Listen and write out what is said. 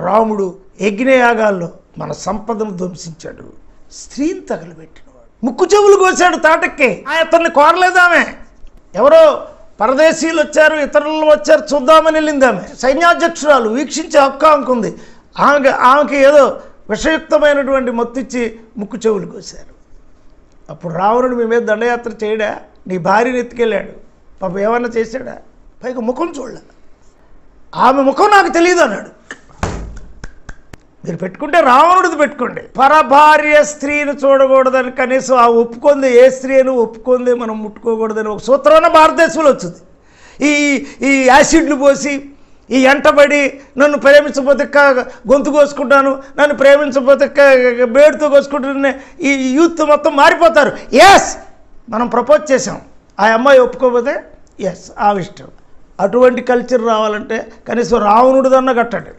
రాముడు యజ్ఞయాగాల్లో మన సంపదను ధ్వంసించాడు. స్త్రీని తగలబెట్టినవాడు. ముక్కు చెవులు కోసాడు తాటక్కి. ఆ ఇతన్ని కోరలేదామే ఎవరో పరదేశీయులు వచ్చారు ఇతరులు వచ్చారు చూద్దామని వెళ్ళిందామె. సైన్యాధ్యక్షురాలు వీక్షించే హక్కు ఆమెకుంది. ఆమెకి ఆమెకి ఏదో విషయుక్తమైనటువంటి మత్తిచ్చి ముక్కు చెవులు కోసారు అప్పుడు రావణుడు మీ మీద దండయాత్ర చేయడా? నీ భార్యని ఎత్తుకెళ్ళాడు. పాప ఏమన్నా చేశాడా? పైగా ముఖం చూడలే ఆమె ముఖం నాకు తెలియదు అన్నాడు మీరు పెట్టుకుంటే రావణుడిది పెట్టుకోండి. పరభార్య స్త్రీని చూడకూడదని కనీసం ఆ ఒప్పుకుంది ఏ స్త్రీ అని ఒప్పుకుంది మనం ముట్టుకోకూడదని ఒక సూత్రాన భారతదేశంలో వచ్చింది. ఈ ఈ యాసిడ్లు పోసి ఈ ఎంటబడి నన్ను ప్రేమించబోతే గొంతు కోసుకుంటాను నన్ను ప్రేమించబోతే బేడుతో కోసుకుంటున్న ఈ యూత్ మొత్తం మారిపోతారు. ఎస్ మనం ప్రపోజ్ చేసాం ఆ అమ్మాయి ఒప్పుకోకపోతే ఎస్ ఆ ఇష్టం అటువంటి కల్చర్ రావాలంటే కనీసం రావణుడిదన్న కట్టండి.